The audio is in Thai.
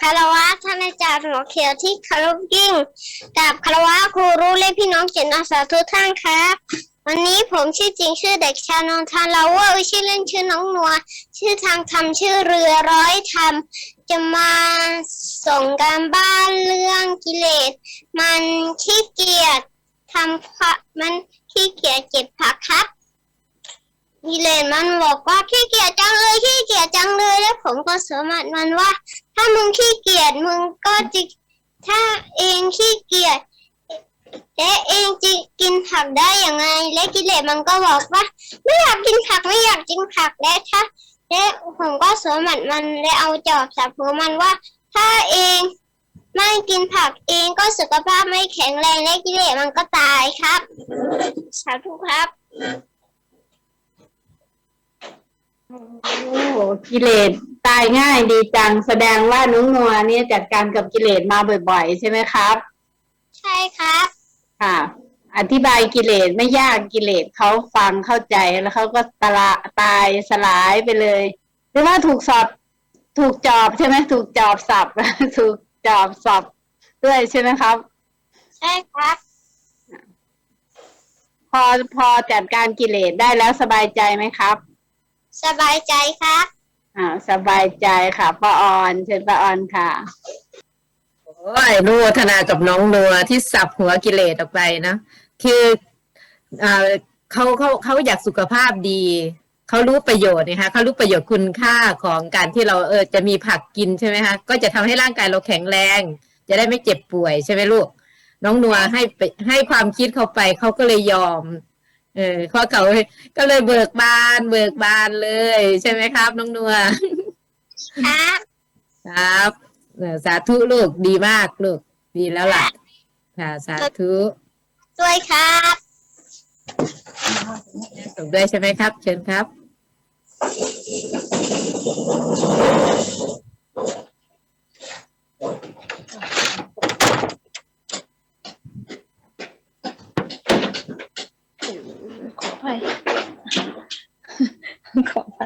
คารวะท่านอาจารย์หัวเขียวที่คารพยิ่งกับคารวะครูรู้และพี่น้องเจิตอาสาทุกท่านครับ วันนี้ผมชื่อจริงชื่อเด็กชานนทานลาเวอร์ชื่อเล่นชื่อน้องนัว ชื่อทางทำชื่อเรือร้อยทำจะมาส่งการบ้านเรื่องกิเลส มันขี้เกียจทำผักมันขี้เกียจเก็บผักครับกิเลสมันบอกว่าขี้เกียจจังเลยขี้เกียจจังเลยแล้วผมก็สวมัดมันว่า ถ้ามึงขี้เกียจมึงก็จะถ้าเองขี้เกียจและเองจะกินผักได้อย่างไง และกิเลสมันก็บอกว่า ไม่อยากกินผักไม่อยากกินผักและถ้าและผมก็สวนมัดมันและเอาจอบสับหัวมันว่า ถ้าเองไม่กินผักเองก็สุขภาพไม่แข็งแรงและกิเลสมันก็ตายครับสาธุครับโอ้กิเลส ตายง่ายดีจังแสดงว่าน้องนัวเนี่ยจัดการกับกิเลสมาบ่อย ๆ ใช่ไหมครับ ใช่ครับค่ะ อธิบายกิเลสไม่ยากกิเลสเขาฟังเข้าใจแล้วเขาก็ตละตายสลายไปเลยหรือว่าถูกสอบถูกจอบใช่ไหมถูกจอบสับถูกจอบสอบด้วยใช่ไหมครับ ใช่ครับ พอพอจัดการกิเลสได้แล้วสบายใจไหมครับ สบายใจครับ อ่าสบายใจค่ะป้าออนเชิญป้าออนค่ะ โอ้ยรู้วัฒนากับน้องนัวที่สับหัวกิเลสออกไปนะคืออ่าเขาเขาเขาอยากสุขภาพดีเขารู้ประโยชน์นะคะเขารู้ประโยชน์คุณค่าของการที่เราเออจะมีผักกินใช่ไหมคะก็จะทำให้ร่างกายเราแข็งแรง จะได้ไม่เจ็บป่วยใช่ไหมลูก น้องนัวให้ไปให้ความคิดเขาไปเขาก็เลยยอม เออเพราะเขาก็เลยเบิกบานเบิกบานเลย ใช่ไหมครับ น้องนัวครับครับเออสาธุลูกดีมากลูกดีแล้วล่ะ ค่ะสาธุด้วยครับส่งด้วยใช่ไหมครับ เชิญครับ ไป ขอไป